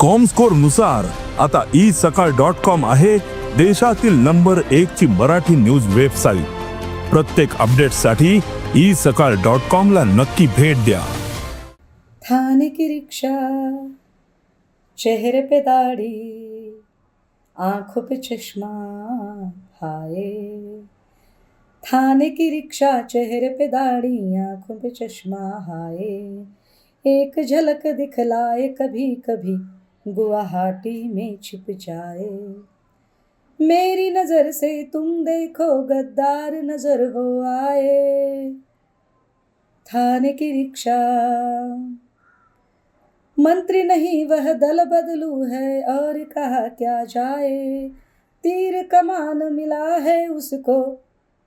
कॉमस्कोरनुसार आता ई सकाळ dot com आहे देशातील नंबर एक ची मराठी न्यूज वेबसाईट प्रत्येक अपडेटसाठी ई सकाळ डॉट कॉम ला नक्की भेट द्या. थाने की चेहरे पे दाढ़ी आंखों पे चश्मा हाय. थाने की रिक्शा चेहरे पे दाढ़ी आंखों पे चश्मा हाय. एक झलक दिखलाए कभी कभी गुवाहाटी में छिप जाए। मेरी नज़र से तुम देखो, गद्दार नज़र हो आए। थाने की रिक्शा। मंत्री नहीं, वह दल बदलू है और कहा क्या जाए। तीर कमान मिला है उसको,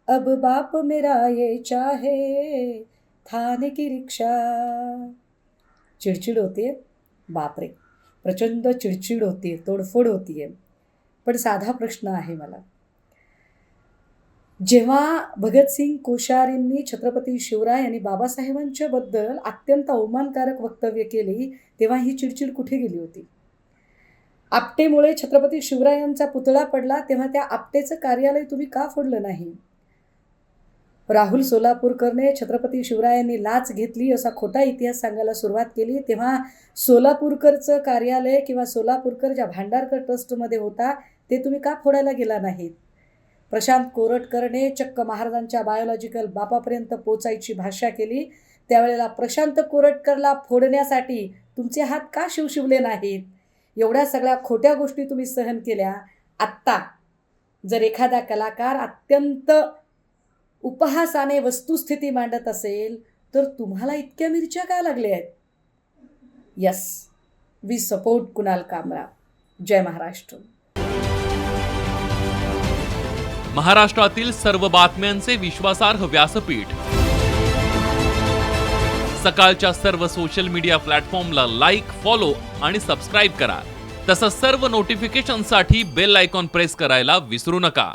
अब बाप मेरा ये चाहे। थाने की रिक्शा। चिडचिड होतीये बापरे प्रचंड चिडचिड होती आहे तोडफोड होती आहे पण साधा प्रश्न आहे मला. जेव्हा भगतसिंग कोश्यारींनी छत्रपती शिवराय आणि बाबासाहेबांच्या बद्दल अत्यंत अवमानकारक वक्तव्य केली तेव्हा ही चिडचिड कुठे गेली होती? आपटेमुळे छत्रपती शिवरायांचा पुतळा पडला तेव्हा त्या आपटेचं कार्यालय तुम्ही का फोडलं नाही? राहुल सोलापूरकरने छत्रपती शिवरायांनी लाच घेतली असा खोटा इतिहास सांगायला सुरुवात केली. तेव्हा सोलापूरकरचं कार्यालय किंवा सोलापूरकर ज्या भांडारकर ट्रस्टमध्ये होता ते तुम्ही का फोडायला गेला नाहीत? प्रशांत कोरटकरने चक्क महाराजांच्या बायोलॉजिकल बापापर्यंत पोचायची भाषा केली. त्यावेळेला प्रशांत कोरटकरला फोडण्यासाठी तुमचे हात का शिवशिवले नाहीत? एवढ्या सगळ्या खोट्या गोष्टी तुम्ही सहन केल्या. आत्ता जर एखादा कलाकार अत्यंत उपहासाने वस्तुस्थिती मांडत असेल तर तुम्हाला इतक्या मिरच्या का लागल्या आहेत? Yes we support Kunal Kamra. जय महाराष्ट्र. महाराष्ट्रातील सर्व बातम्यांचे विश्वासार्ह व्यासपीठ. सकाळच्या सर्व सोशल मीडिया प्लॅटफॉर्मला लाईक फॉलो आणि सबस्क्राईब करा. तसंच सर्व नोटिफिकेशनसाठी बेल आयकॉन प्रेस करायला विसरू नका.